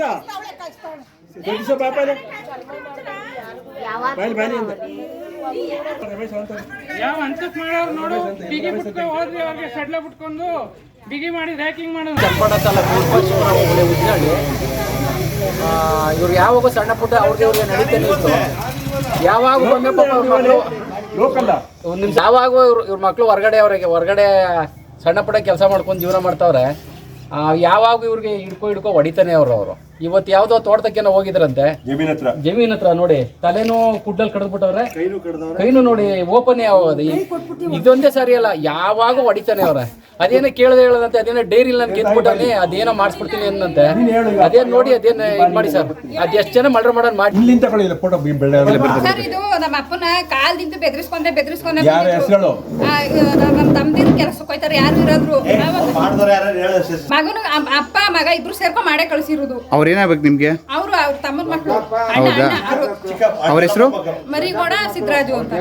ದಿವಸ ದೊಡ್ಡ ದಿವಸ ಬಾಪ ಇಲ್ಲಿ. ಬಾಯ್ಲಿ ಬಾಯ್ಲಿ ಅಂತ ರಮೇಶ್ ಅಂತ ಯಾವ ಹಂತಕ್ ಮಾಡೋರು ನೋಡು? ಬಿಗಿ ಬಿಟ್ಕೊ ಹೋದ್ರಿ ಅವ್ರಿಗೆ ಸಡ್ಲ ಬಿಟ್ಕೊಂಡು. ಬಿಗಿ ಮಾಡಿ ರ್ಯಾಕಿಂಗ್ ಮಾಡೋದು ಚಂಪಣ ತಾಲೂಕು ಉಪ್ಪಲ್ಸುರ ಹೋಬಳಿ ಉಜ್ನಳ್ಳಿ ಇವ್ರು ಯಾವಾಗ ಸಣ್ಣ ಪುಟ್ಟ ಅವ್ರಿಗೆ ಅವ್ರಿಗೆ ನಡೀತಾನೆ ಇತ್ತು. ಯಾವಾಗ ಒಮ್ಮೆ ಪಾಪ ಅವ್ರ ಮಕ್ಕಳು ಒಂದು ನಿಮಿಷ ಯಾವಾಗ ಇವ್ರು ಇವ್ರ ಮಕ್ಕಳು ಹೊರಗಡೆ ಅವ್ರಿಗೆ ಹೊರಗಡೆ ಸಣ್ಣ ಪುಟ್ಟ ಕೆಲಸ ಮಾಡ್ಕೊಂಡು ಜೀವನ ಮಾಡ್ತಾವ್ರೆ ಆ, ಯಾವಾಗ ಇವ್ರಿಗೆ ಹಿಡ್ಕೊ ಹಿಡ್ಕೊ ಹೊಡಿತಾನೆ ಅವ್ರು ಅವರು. ಇವತ್ತು ಯಾವ್ದೋ ತೋಟದಕ್ಕೇನೋ ಹೋಗಿದ್ರಂತೆ. ಜಮೀನ್ ಹತ್ರ. ಜಮೀನ್ ಹತ್ರ ನೋಡಿ ತಲೆನೂ ಕುಡ್ಡಲ್ ಕಡ್ದ್ಬಿಟ್ಟವ್ರೆ. ಬಿಟ್ಟವ್ರೆ ಕಡ್ದವ್ರೆ. ಕೈನು ನೋಡಿ ಓಪನ್ ಯಾವಾಗ ಇದೊಂದೇ ಸರಿ ಅಲ್ಲ ಯಾವಾಗ ಹೊಡಿತಾನೆ ಅವ್ರೆ. ಅದೇನೋ ಕೇಳದೆ ಹೇಳದಂತೆ ಅದೇನೋ ಡೈರಿ ನಾನು ಗೆದ್ಬಿಟ್ಟಾನೆ ಅದೇನೋ ಮಾಡಿಸ್ಬಿಡ್ತೀನಿ ಅನ್ನಂತೆ ಅದೇನ್ ನೋಡಿ ಅದೇನ ಇದ್ ಮಾಡಿ ಸರ್. ಅದ್ ಎಷ್ಟ್ ಜನ ಮರ್ಡರ್ ಮಾಡೋನ್ ಮಾಡಿ ಇಲ್ಲಿಂದ ತಗೊಳ್ಳಿಲ್ಲ ಫೋಟೋ ಸರ್ ಇದು ನಮ್ಮ ಅಪ್ಪನ ಕಾಲ್ದಿಂದ ಬೆದರಿಸ್ಕೊಂಡೆ ಬೆದರಿಸ್ಕೊಂಡೆ ಯಾರ ಹೆಸರು ನಮ್ಮ ತಮ್ಮದಿರು ಕೆಲಸಕ್ಕೆ ಹೋಯ್ತಾರೆ ಯಾರು ಇರೋದ್ರು. ಮಗನು ಅಪ್ಪ ಮಗ ಇಬ್ರು ಸೇರ್ಕೊಂಡ್ ಮಾಡೇ ಕಳ್ಸಿರೋದು. ಅವ್ರು ಏನಾಗ್ಬೇಕು ನಿಮ್ಗೆ? ಅವರು ಅವ್ರ ತಮ್ಮನ ಮಕ್ಕಳು ಅಣ್ಣ ಹೌದಾ? ಅಣ್ಣ ಅವ್ರು. ಅವ್ರ ಹೆಸರು? ಮರಿಗೋಡ ಸಿದ್ದರಾಜು ಅಂತ.